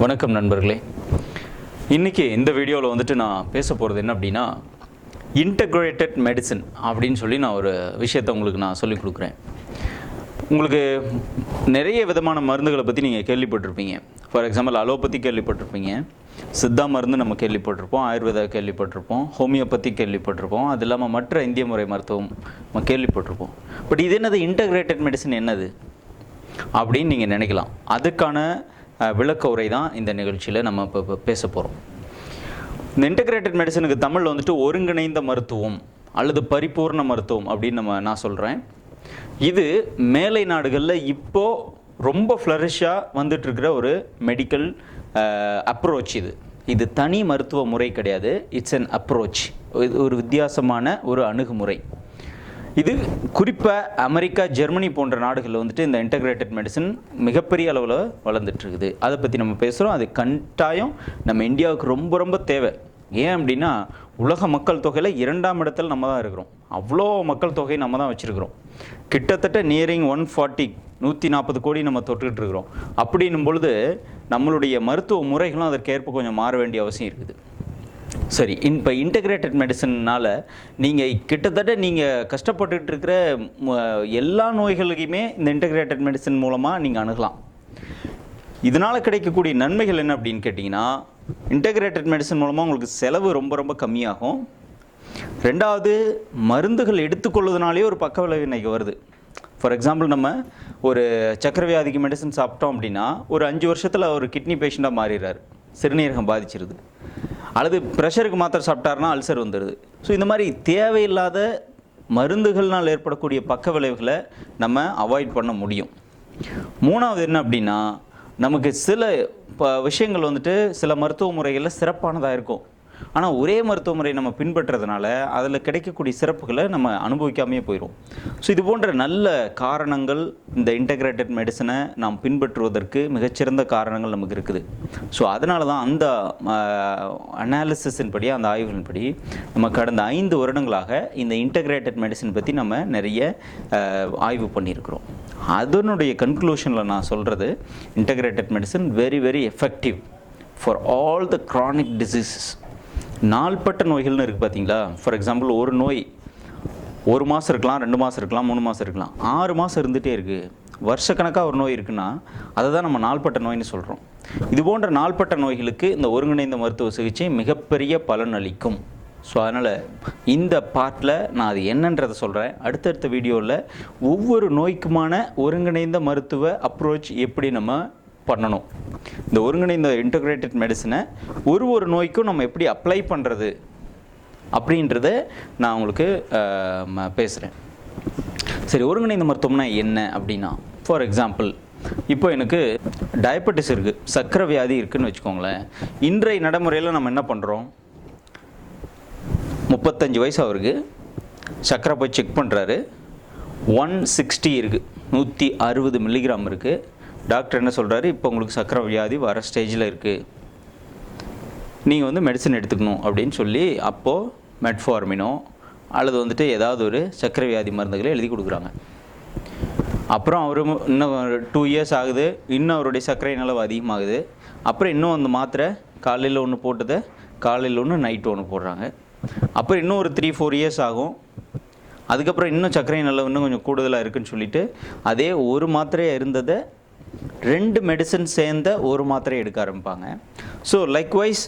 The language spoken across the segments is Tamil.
வணக்கம் நண்பர்களே. இன்றைக்கி இந்த வீடியோவில் வந்துட்டு நான் பேச போகிறது என்ன அப்படின்னா இன்டகிரேட்டட் மெடிசன் அப்படின்னு சொல்லி நான் ஒரு விஷயத்தை உங்களுக்கு நான் சொல்லிக் கொடுக்குறேன். உங்களுக்கு நிறைய விதமான மருந்துகளை பற்றி நீங்கள் கேள்விப்பட்டிருப்பீங்க. ஃபார் எக்ஸாம்பிள் அலோபதி கேள்விப்பட்டிருப்பீங்க. சித்தா மருந்து நம்ம கேள்விப்பட்டிருப்போம். ஆயுர்வேதா கேள்விப்பட்டிருப்போம். ஹோமியோபதி கேள்விப்பட்டிருப்போம். அது இல்லாமல் மற்ற இந்திய முறை மருத்துவம் நம்ம கேள்விப்பட்டிருப்போம். பட் இது என்னது இன்டகிரேட்டட் மெடிசன் என்னது? அப்படின்னு நீங்கள் நினைக்கலாம். அதுக்கான விளக்க உரை தான் இந்த நிகழ்ச்சியில் நம்ம இப்போ பேச போகிறோம் இந்த இன்டகிரேட்டட் மெடிசனுக்கு தமிழில் வந்துட்டு ஒருங்கிணைந்த மருத்துவம் அல்லது பரிபூர்ண மருத்துவம் அப்படின்னு நம்ம நான் சொல்கிறேன் இது மேலை நாடுகளில் இப்போது ரொம்ப ஃப்ளரிஷாக வந்துட்டுருக்கிற ஒரு மெடிக்கல் அப்ரோச் இது. இது தனி மருத்துவ முறை கிடையாது. இட்ஸ் அன் அப்ரோச் இது ஒரு வித்தியாசமான ஒரு அணுகுமுறை. இது குறிப்பாக அமெரிக்கா ஜெர்மனி போன்ற நாடுகளில் வந்துட்டு இந்த இன்டகிரேட்டட் மெடிசன் மிகப்பெரிய அளவில் வளர்ந்துட்டுருக்குது. அதை பற்றி நம்ம பேசுகிறோம் அது கட்டாயம் நம்ம இந்தியாவுக்கு ரொம்ப ரொம்ப தேவை. ஏன் அப்படின்னா உலக மக்கள் தொகையில் இரண்டாம் இடத்துல நம்ம தான் இருக்கிறோம். அவ்வளோ மக்கள் தொகை நம்ம தான் வச்சுருக்கிறோம். கிட்டத்தட்ட நியரிங் ஒன் ஃபார்ட்டி நூற்றி நாற்பது கோடி நம்ம தொட்டுக்கிட்டு இருக்கிறோம். அப்படின்னும் பொழுது நம்மளுடைய மருத்துவ முறைகளும் அதற்கேற்ப கொஞ்சம் மாற வேண்டிய அவசியம் இருக்குது. சரி இப்போ இன்டகிரேட்டட் மெடிசன்னால் நீங்கள் கிட்டத்தட்ட நீங்கள் கஷ்டப்பட்டுட்டு இருக்கிற ம, எல்லா நோய்களுக்குமே இந்த இன்டகிரேட்டட் மெடிசன் மூலமாக நீங்கள் அணுகலாம். இதனால் கிடைக்கக்கூடிய நன்மைகள் என்ன அப்படின்னு கேட்டிங்கன்னா இன்டகிரேட்டட் மெடிசன் மூலமாக உங்களுக்கு செலவு ரொம்ப ரொம்ப கம்மியாகும். ரெண்டாவது மருந்துகள் எடுத்துக்கொள்வதனாலே ஒரு பக்க விளைவு வருது. ஃபார் எக்ஸாம்பிள் நம்ம ஒரு சக்கரவியாதிக்கு மெடிசன் சாப்பிட்டோம் அப்படின்னா ஒரு அஞ்சு வருஷத்தில் ஒரு கிட்னி பேஷண்ட்டாக மாறிடுறாரு. சிறுநீரகம் பாதிச்சிருது. அல்லது ப்ரெஷருக்கு மாத்திரை சாப்பிட்டாருன்னா அல்சர் வந்துடுது ஸோ இந்த மாதிரி தேவையில்லாத மருந்துகள்னால் ஏற்படக்கூடிய பக்க விளைவுகளை நம்ம அவாய்ட் பண்ண முடியும். மூணாவது என்ன அப்படின்னா நமக்கு சில ப விஷயங்கள் வந்துட்டு சில மருத்துவ முறைகளில் சிறப்பானதாக இருக்கும். ஆனால் ஒரே மருத்துவமுறை நம்ம பின்பற்றுறதுனால அதில் கிடைக்கக்கூடிய சிறப்புகளை நம்ம அனுபவிக்காமே போயிடும் ஸோ இது போன்ற நல்ல காரணங்கள் இந்த இன்டகிரேட்டட் மெடிசனை நாம் பின்பற்றுவதற்கு மிகச்சிறந்த காரணங்கள் நமக்கு இருக்குது. ஸோ அதனால தான் அந்த அனாலிசிஸின் படி அந்த ஆய்வுகளின்படி நம்ம கடந்த ஐந்து வருடங்களாக இந்த இன்டகிரேட்டட் மெடிசன் பற்றி நம்ம நிறைய ஆய்வு பண்ணியிருக்கிறோம். அதனுடைய கன்க்ளூஷனில் நான் சொல்கிறது integrated medicine very very effective for all the chronic diseases நாள்பட்ட நோய்கள்னு இருக்குது பார்த்தீங்களா ஃபார் எக்ஸாம்பிள் ஒரு நோய் ஒரு மாதம் இருக்கலாம் ரெண்டு மாதம் இருக்கலாம் மூணு மாதம் இருக்கலாம். ஆறு மாதம் இருந்துகிட்டே இருக்குது வருஷக்கணக்காக ஒரு நோய் இருக்குன்னா அதை தான் நம்ம நாள்பட்ட நோய்னு சொல்கிறோம் இது போன்ற நாள்பட்ட நோய்களுக்கு இந்த ஒருங்கிணைந்த மருத்துவ சிகிச்சை மிகப்பெரிய பலன் அளிக்கும். ஸோ அதனால் இந்த பார்ட்டில் நான் அது என்னன்றதை சொல்கிறேன் அடுத்தடுத்த வீடியோவில் ஒவ்வொரு நோய்க்குமான ஒருங்கிணைந்த மருத்துவ அப்ரோச் எப்படி நம்ம பண்ணணும். இந்த ஒருங்கிணைந்த இன்டகிரேட்டட் மெடிசனை ஒரு ஒரு நோய்க்கும் நம்ம எப்படி அப்ளை பண்ணுறது அப்படின்றத நான் உங்களுக்கு பேசுகிறேன் சரி ஒருங்கிணைந்த மருத்துவம்னா என்ன அப்படின்னா ஃபார் எக்ஸாம்பிள் இப்போ எனக்கு டயபெட்டிஸ் இருக்குது சர்க்கரை வியாதி இருக்குதுன்னு வச்சுக்கோங்களேன். இன்றைய நடைமுறையில் நம்ம என்ன பண்ணுறோம் முப்பத்தஞ்சு வயசு அவருக்கு சர்க்கரை போய் செக் பண்ணுறாரு ஒன் சிக்ஸ்டி இருக்குது நூற்றி அறுபது மில்லிகிராம் இருக்குது டாக்டர் என்ன சொல்கிறாரு இப்போ உங்களுக்கு சக்கரை வியாதி வர ஸ்டேஜில் இருக்குது நீங்கள் வந்து மெடிசன் எடுத்துக்கணும் அப்படின்னு சொல்லி அப்போது மெட்ஃபார்மினோ அல்லது வந்துட்டு ஏதாவது ஒரு சர்க்கரை வியாதி மருந்துகளை எழுதி கொடுக்குறாங்க. அப்புறம் அவர் இன்னும் டூ இயர்ஸ் ஆகுது. இன்னும் அவருடைய சர்க்கரை நிலவு அதிகமாகுது. அப்புறம் இன்னும் அந்த மாத்திரை காலையில் ஒன்று போட்டதை காலையில் ஒன்று நைட்டு ஒன்று போடுறாங்க. அப்புறம் இன்னும் ஒரு த்ரீ ஃபோர் இயர்ஸ் ஆகும். அதுக்கப்புறம் இன்னும் சர்க்கரை நிலவு இன்னும் கொஞ்சம் கூடுதலாக இருக்குன்னு சொல்லிட்டு அதே ஒரு மாத்திரையாக இருந்ததை ரெண்டு மெடிசன் சேர்ந்த ஒரு மாத்திரை எடுக்க ஆரம்பிப்பாங்க. ஸோ லைக்வைஸ்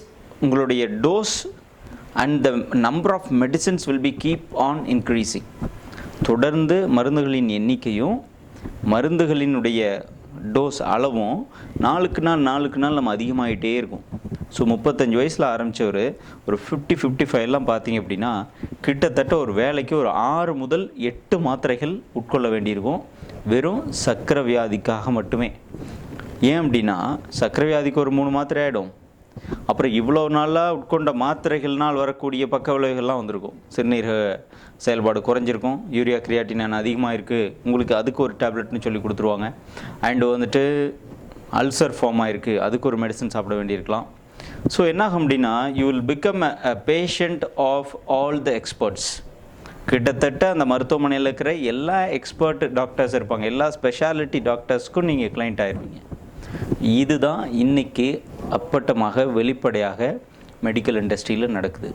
உங்களுடைய dose and the number of medicines will be keep on increasing தொடர்ந்து மருந்துகளின் எண்ணிக்கையும் மருந்துகளினுடைய டோஸ் அளவும் நாளுக்கு நாள் நாளுக்கு நாள் நம்ம அதிகமாகிட்டே இருக்கும். ஸோ முப்பத்தஞ்சு வயசில் ஆரம்பித்தவர் ஒரு ஃபிஃப்டி ஃபிஃப்டி ஃபைவ்லாம் பார்த்தீங்க அப்படின்னா கிட்டத்தட்ட ஒரு வேலைக்கு ஒரு ஆறு முதல் எட்டு மாத்திரைகள் உட்கொள்ள வேண்டியிருக்கும். வெறும் சக்கரை வியாதிக்காக மட்டுமே. ஏன் அப்படின்னா சக்கரை வியாதிக்கு ஒரு மூணு மாத்திரை ஆகிடும் அப்புறம் இவ்வளோ நாளாக உட்கொண்ட மாத்திரைகள்னால் வரக்கூடிய பக்க விளைவுகள்லாம் வந்திருக்கும். சிறுநீரக செயல்பாடு குறைஞ்சிருக்கும். யூரியா கிரியாட்டினான் அதிகமாக இருக்குது உங்களுக்கு அதுக்கு ஒரு டேப்லெட்னு சொல்லி கொடுத்துருவாங்க. அண்டு வந்துட்டு அல்சர் ஃபார்ம் ஆகிருக்கு அதுக்கு ஒரு மெடிசன் சாப்பிட வேண்டியிருக்கலாம். ஸோ என்னாகும் அப்படின்னா you will become a patient of all the experts கிட்டத்தட்ட அந்த மருத்துவமனையில் இருக்கிற எல்லா எக்ஸ்பர்ட் டாக்டர்ஸ் இருப்பாங்க. எல்லா ஸ்பெஷாலிட்டி டாக்டர்ஸ்க்கும் நீங்கள் கிளைண்ட் ஆயிருவீங்க. இதுதான் இன்னைக்கு அப்பட்டமாக வெளிப்படையாக மெடிக்கல் இண்டஸ்ட்ரியில் நடக்குது.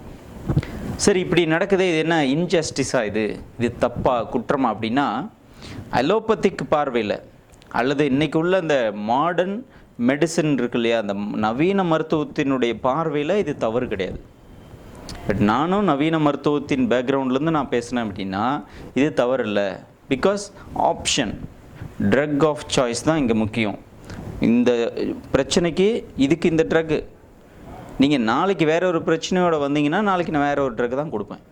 சரி இப்படி நடக்குது இது என்ன இன்ஜஸ்டிஸாக இது? இது தப்பா குற்றமா அப்படின்னா அலோபத்திக் பார்வையில் அல்லது இன்றைக்கி உள்ள இந்த மாடர்ன் மெடிசன் இருக்கு இல்லையா அந்த நவீன மருத்துவத்தினுடைய பார்வையில் இது தவறு கிடையாது. பட் நானும் நவீன மருத்துவத்தின் பேக்ரவுண்ட்லேருந்து நான் பேசினேன் அப்படின்னா இது தவறு இல்லை because option drug of choice தான் இங்கே முக்கியம். இந்த பிரச்சனைக்கு இதுக்கு இந்த ட்ரக்கு நீங்கள் நாளைக்கு வேற ஒரு பிரச்சனையோட வந்தீங்கன்னா நாளைக்கு நான் வேறு ஒரு ட்ரக் தான் கொடுப்பேன்.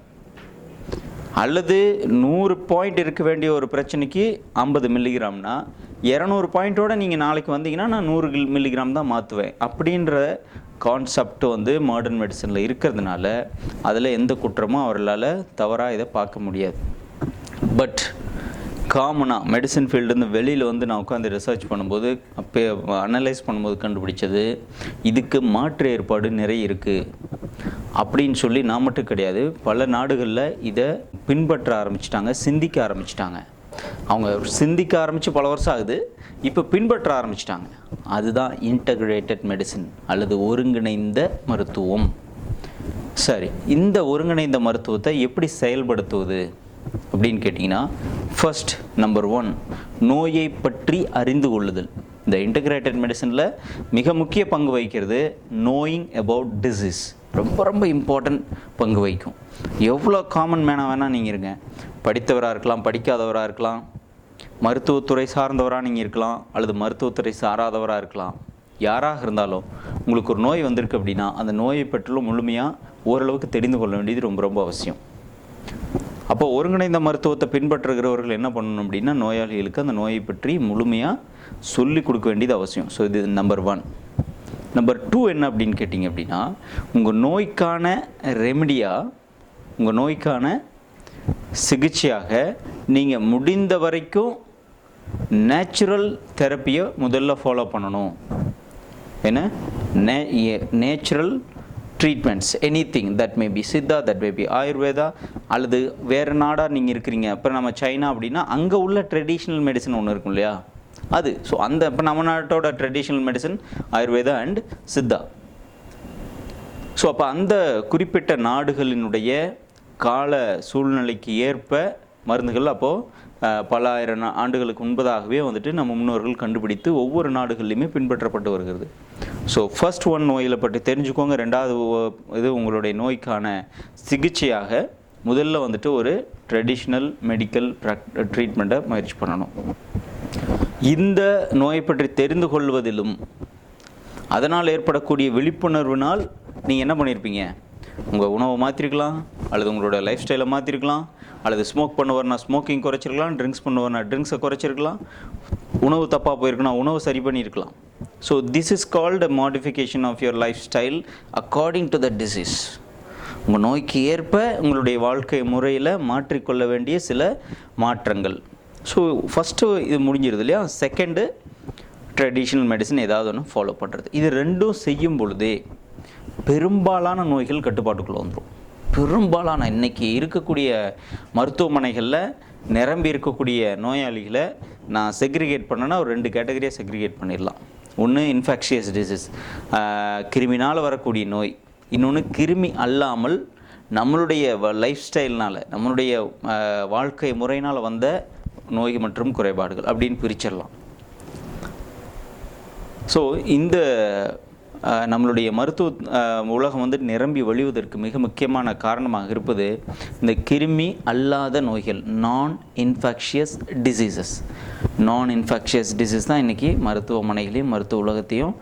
அல்லது நூறு பாயிண்ட் இருக்க வேண்டிய ஒரு பிரச்சனைக்கு ஐம்பது மில்லிகிராம்னா இரநூறு பாயிண்ட்டோடு நீங்கள் நாளைக்கு வந்தீங்கன்னா நான் நூறு மில்லிகிராம் தான் மாற்றுவேன் அப்படின்ற கான்செப்ட் வந்து மாடர்ன் மெடிசனில் இருக்கிறதுனால அதில் எந்த குற்றமும் அவர்களால் தவறாக இதை பார்க்க முடியாது. பட் காமனாக மெடிசன் ஃபீல்டுன்னு வெளியில் வந்து நான் உட்காந்து ரிசர்ச் பண்ணும்போது அப்போ அனலைஸ் பண்ணும்போது கண்டுபிடிச்சது இதுக்கு மாற்று ஏற்பாடு நிறைய இருக்குது அப்படின்னு சொல்லி நான் மட்டும் கிடையாது பல நாடுகளில் இதை பின்பற்ற ஆரம்பிச்சிட்டாங்க சிந்திக்க ஆரம்பிச்சிட்டாங்க. அவங்க சிந்திக்க ஆரம்பித்து பல வருஷம் ஆகுது இப்போ பின்பற்ற ஆரம்பிச்சிட்டாங்க. அதுதான் இன்டகிரேட்டட் மெடிசின் அல்லது ஒருங்கிணைந்த மருத்துவம். சரி இந்த ஒருங்கிணைந்த மருத்துவத்தை எப்படி செயல்படுத்துவது அப்படின்னு கேட்டிங்கன்னா ஃபர்ஸ்ட் நம்பர் ஒன் நோயை பற்றி அறிந்து கொள்ளுதல். இந்த இன்டகிரேட்டட் மெடிசனில் மிக முக்கிய பங்கு வகிக்கிறது நோயிங் அபவுட் டிசீஸ் ரொம்ப ரொம்ப இம்பார்ட்டன்ட் பங்கு வகிக்கும். எவ்வளோ காமன் மேனாக வேணால் நீங்கள் இருங்க. படித்தவராக இருக்கலாம் படிக்காதவராக இருக்கலாம். மருத்துவத்துறை சார்ந்தவராக நீங்கள் இருக்கலாம் அல்லது மருத்துவத்துறை சாராதவராக இருக்கலாம். யாராக இருந்தாலும் உங்களுக்கு ஒரு நோய் வந்திருக்கு அப்படின்னா அந்த நோயை பற்றிலும் முழுமையாக ஓரளவுக்கு தெரிந்து கொள்ள வேண்டியது ரொம்ப ரொம்ப அவசியம். அப்போ ஒருங்கிணைந்த மருத்துவத்தை பின்பற்றுகிறவர்கள் என்ன பண்ணணும் அப்படின்னா நோயாளிகளுக்கு அந்த நோயை பற்றி முழுமையாக சொல்லி கொடுக்க வேண்டியது அவசியம். ஸோ இது நம்பர் ஒன் நம்பர் டூ என்ன அப்படின்னு கேட்டிங்க அப்படின்னா உங்கள் நோய்க்கான ரெமடியாக உங்கள் நோய்க்கான சிகிச்சையாக நீங்கள் முடிந்த வரைக்கும் நேச்சுரல் தெரப்பியை முதல்ல ஃபாலோ பண்ணணும். என்ன? நே natural treatments anything that may be Siddha that may be Ayurveda அல்லது வேறு நாடாக நீங்கள் இருக்கிறீங்க. அப்புறம் நம்ம சைனா அப்படின்னா அங்கே உள்ள ட்ரெடிஷ்னல் மெடிசன் ஒன்று இருக்கும் இல்லையா? அது. ஸோ அந்த இப்போ நம்ம நாட்டோட traditional medicine Ayurveda and Siddha so அப்போ அந்த குறிப்பிட்ட நாடுகளினுடைய கால சூழ்நிலைக்கு ஏற்ப மருந்துகள் அப்போது பல ஆயிரம் ஆண்டுகளுக்கு முன்பதாகவே வந்துட்டு நம்ம முன்னோர்கள் கண்டுபிடித்து ஒவ்வொரு நாடுகள்லையுமே பின்பற்றப்பட்டு வருகிறது. ஸோ ஃபர்ஸ்ட் ஒன் நோயில் பற்றி தெரிஞ்சுக்கோங்க. ரெண்டாவது இது உங்களுடைய நோய்க்கான சிகிச்சையாக முதல்ல வந்துட்டு ஒரு ட்ரெடிஷ்னல் மெடிக்கல் ட்ரீட்மெண்ட்டை முயற்சி பண்ணணும். இந்த நோயை பற்றி தெரிந்து கொள்வதிலும் அதனால் ஏற்படக்கூடிய விழிப்புணர்வினால் நீங்கள் என்ன பண்ணியிருப்பீங்க உங்கள் உணவை மாற்றிருக்கலாம் அல்லது உங்களோட லைஃப் ஸ்டைலை மாற்றிருக்கலாம் அல்லது ஸ்மோக் பண்ணுவார்னா ஸ்மோக்கிங் குறைச்சிருக்கலாம் ட்ரிங்க்ஸ் பண்ணுவார்னா ட்ரிங்க்ஸை குறைச்சிருக்கலாம் உணவு தப்பாக போயிருக்குன்னா உணவு சரி பண்ணியிருக்கலாம் so this is called modification of your lifestyle according to the disease உங்கள் நோய்க்கு ஏற்ப உங்களுடைய வாழ்க்கை முறையில் மாற்றிக்கொள்ள வேண்டிய சில மாற்றங்கள். ஸோ ஃபஸ்ட்டு இது முடிஞ்சிருது இல்லையா? செகண்டு ட்ரெடிஷ்னல் மெடிசன் ஏதாவது ஒன்று ஃபாலோ பண்ணுறது இது ரெண்டும் செய்யும் பொழுதே பெரும்பாலான நோய்கள் கட்டுப்பாட்டுக்குள்ளே வந்துடும் பெரும்பாலான இன்னைக்கு இருக்கக்கூடிய மருத்துவமனைகளில் நிரம்பி இருக்கக்கூடிய நோயாளிகளை நான் செக்ரிகேட் பண்ணேன்னா ஒரு ரெண்டு கேட்டகரியாக செக்ரிகேட் பண்ணிடலாம். ஒன்று இன்ஃபெக்ஷியஸ் டிசீஸ் கிருமினால் வரக்கூடிய நோய். இன்னொன்று கிருமி அல்லாமல் நம்மளுடைய லைஃப் ஸ்டைல்னால் நம்மளுடைய வாழ்க்கை முறையினால் வந்த நோய் மற்றும் குறைபாடுகள் அப்படின்னு பிரிச்சிடலாம். ஸோ இந்த நம்மளுடைய மருத்துவ உலகம் வந்து நிரம்பி வழிவதற்கு மிக முக்கியமான காரணமாக இருப்பது இந்த கிருமி அல்லாத நோய்கள் non infectious diseases non infectious disease தான் இன்றைக்கி மருத்துவமனைகளையும் மருத்துவ உலகத்தையும்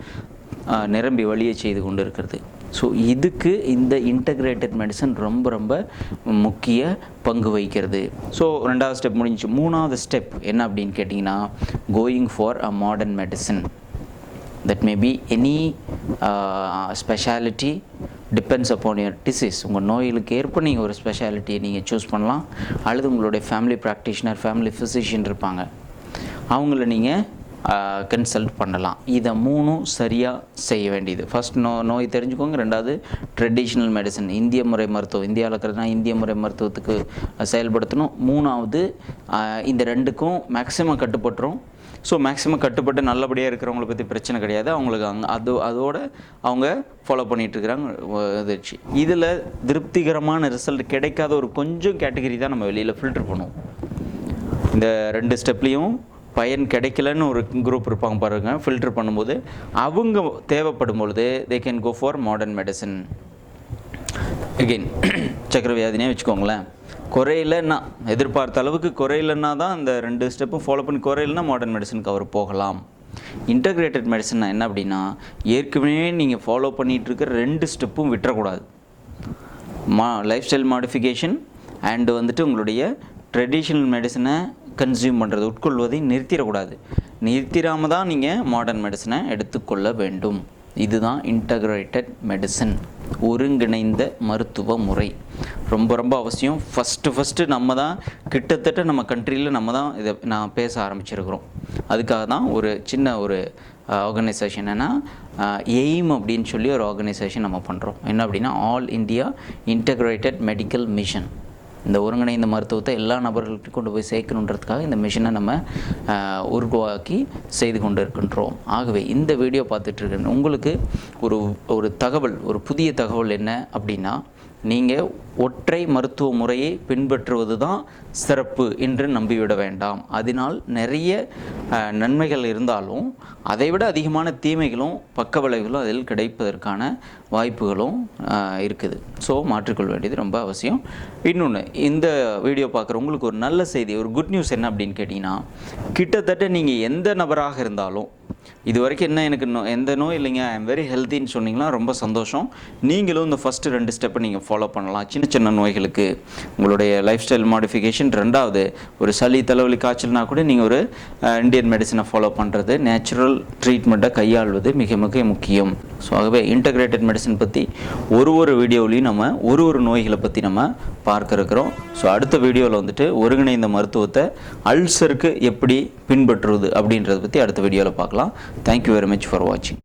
நிரம்பி வழியை செய்து கொண்டு இருக்கிறது ஸோ இதுக்கு இந்த இன்டகிரேட்டட் மெடிசன் ரொம்ப ரொம்ப முக்கிய பங்கு வகிக்கிறது. ஸோ ரெண்டாவது ஸ்டெப் முடிஞ்சு மூணாவது ஸ்டெப் என்ன அப்படின்னு கேட்டிங்கன்னா going for a modern medicine that may be any speciality speciality depends upon your உங்கள் நோய்களுக்கு ஏற்ப நீங்கள் ஒரு ஸ்பெஷாலிட்டியை நீங்கள் சூஸ் பண்ணலாம். அல்லது உங்களுடைய ஃபேமிலி ப்ராக்டிஷனர் ஃபேமிலி ஃபிசிஷியன் இருப்பாங்க. அவங்கள நீங்கள் கன்சல்ட் பண்ணலாம். இதை மூணும் சரியாக செய்ய வேண்டியது. ஃபர்ஸ்ட் நோ நோய் தெரிஞ்சுக்கோங்க. ரெண்டாவது ட்ரெடிஷ்னல் மெடிசன் இந்திய முறை மருத்துவம். இந்தியாவில் இருக்கிறதுனா இந்திய முறை மருத்துவத்துக்கு செயல்படுத்தணும். மூணாவது இந்த ரெண்டுக்கும் மேக்ஸிமம் கட்டுப்பட்டுரும். ஸோ மேக்ஸிமம் கட்டுப்பட்டு நல்லபடியாக இருக்கிறவங்கள பற்றி பிரச்சனை கிடையாது. அவங்களுக்கு அங்கே அது அதோட அவங்க ஃபாலோ பண்ணிகிட்ருக்குறாங்க இதில் திருப்திகரமான ரிசல்ட் கிடைக்காத ஒரு கொஞ்சம் கேட்டகரி தான் நம்ம வெளியில் ஃபில்டர் பண்ணுவோம். இந்த ரெண்டு ஸ்டெப்லேயும் பயன் கிடைக்கலன்னு ஒரு குரூப் இருப்பாங்க பாருங்கள் ஃபில்டர் பண்ணும்போது அவங்க தேவைப்படும் பொழுது they can go for modern medicine again சக்கரவியாதினே வச்சுக்கோங்களேன். குறையிலன்னா எதிர்பார்த்த அளவுக்கு குறையிலன்னா தான் அந்த ரெண்டு ஸ்டெப்பும் ஃபாலோ பண்ணி குறையிலனா மாடர்ன் மெடிசனுக்கு அவர் போகலாம். இன்டகிரேட்டட் மெடிசன்னா என்ன அப்படின்னா ஏற்கனவே நீங்கள் ஃபாலோ பண்ணிகிட்ருக்க ரெண்டு ஸ்டெப்பும் விட்டுறக்கூடாது. மா லைஃப் ஸ்டைல் மாடிஃபிகேஷன் அண்டு வந்துட்டு உங்களுடைய ட்ரெடிஷ்னல் மெடிசனை கன்சியூம் பண்ணுறது உட்கொள்வதை நிறுத்திடக்கூடாது. நிறுத்திடாமல் தான் நீங்கள் மாடர்ன் மெடிசனை எடுத்துக்கொள்ள வேண்டும். இதுதான் இன்டகிரேட்டட் மெடிசன் ஒருங்கிணைந்த மருத்துவ முறை. ரொம்ப ரொம்ப அவசியம். ஃபஸ்ட்டு ஃபஸ்ட்டு நம்ம தான் கிட்டத்தட்ட நம்ம கண்ட்ரியில் நம்ம தான் இதை நான் பேச ஆரம்பிச்சிருக்கிறோம். அதுக்காக தான் ஒரு சின்ன ஒரு ஆர்கனைசேஷன் என்னென்னா எய்ம் அப்படின்னு சொல்லி ஒரு ஆர்கனைசேஷன் நம்ம பண்ணுறோம் என்ன அப்படின்னா all India integrated medical mission இந்த ஒருங்கிணைந்த மருத்துவத்தை எல்லா நபர்களுக்கும் கொண்டு போய் சேர்க்கணுன்றதுக்காக இந்த மிஷினை நம்ம உருவாக்கி செய்து கொண்டு இருக்கின்றோம் ஆகவே இந்த வீடியோ பார்த்துட்டு இருக்க உங்களுக்கு ஒரு ஒரு தகவல் ஒரு புதிய தகவல் என்ன அப்படின்னா நீங்கள் ஒற்றை மருத்துவ முறையை பின்பற்றுவது தான் சிறப்பு என்று நம்பிவிட வேண்டாம். அதனால் நிறைய நன்மைகள் இருந்தாலும் அதைவிட அதிகமான தீமைகளும் பக்க விளைவுகளும் அதில் கிடைப்பதற்கான வாய்ப்புகளும் இருக்குது. ஸோ மாற்றிக்கொள்ள வேண்டியது ரொம்ப அவசியம். இன்னொன்று இந்த வீடியோ பார்க்குற உங்களுக்கு ஒரு நல்ல செய்தி ஒரு குட் நியூஸ் என்ன அப்படின்னு கேட்டிங்கன்னா கிட்டத்தட்ட நீங்கள் எந்த நபராக இருந்தாலும் இது வரைக்கும் என்ன எனக்கு நோ எந்த நோய் இல்லைங்க ஐ எம் வெரி ஹெல்த்தின்னு சொன்னீங்கன்னா ரொம்ப சந்தோஷம். நீங்களும் இந்த ஃபஸ்ட்டு ரெண்டு ஸ்டெப்பை நீங்கள் ஃபாலோ பண்ணலாம். சின்ன சின்ன நோய்களுக்கு உங்களுடைய லைஃப் ஸ்டைல் மாடிஃபிகேஷன் ரெண்டாவது ஒரு சளி தலைவலி காய்ச்சல்னா கூட நீங்கள் ஒரு இந்தியன் மெடிசனை ஃபாலோ பண்ணுறது நேச்சுரல் ட்ரீட்மெண்ட்டை கையாள்வது மிக மிக முக்கியம். ஸோ ஆகவே இன்டகிரேட்டட் மெடிசன் பற்றி ஒரு ஒரு வீடியோவிலையும் நம்ம ஒரு ஒரு நோய்களை பற்றி நம்ம பார்க்க இருக்கிறோம். ஸோ அடுத்த வீடியோவில் வந்துட்டு ஒருங்கிணைந்த மருத்துவத்தை அல்சருக்கு எப்படி பின்பற்றுவது அப்படின்றத பற்றி அடுத்த வீடியோவில் பார்க்கலாம். தேங்க்யூ வெரி மச் ஃபார் வாட்சிங்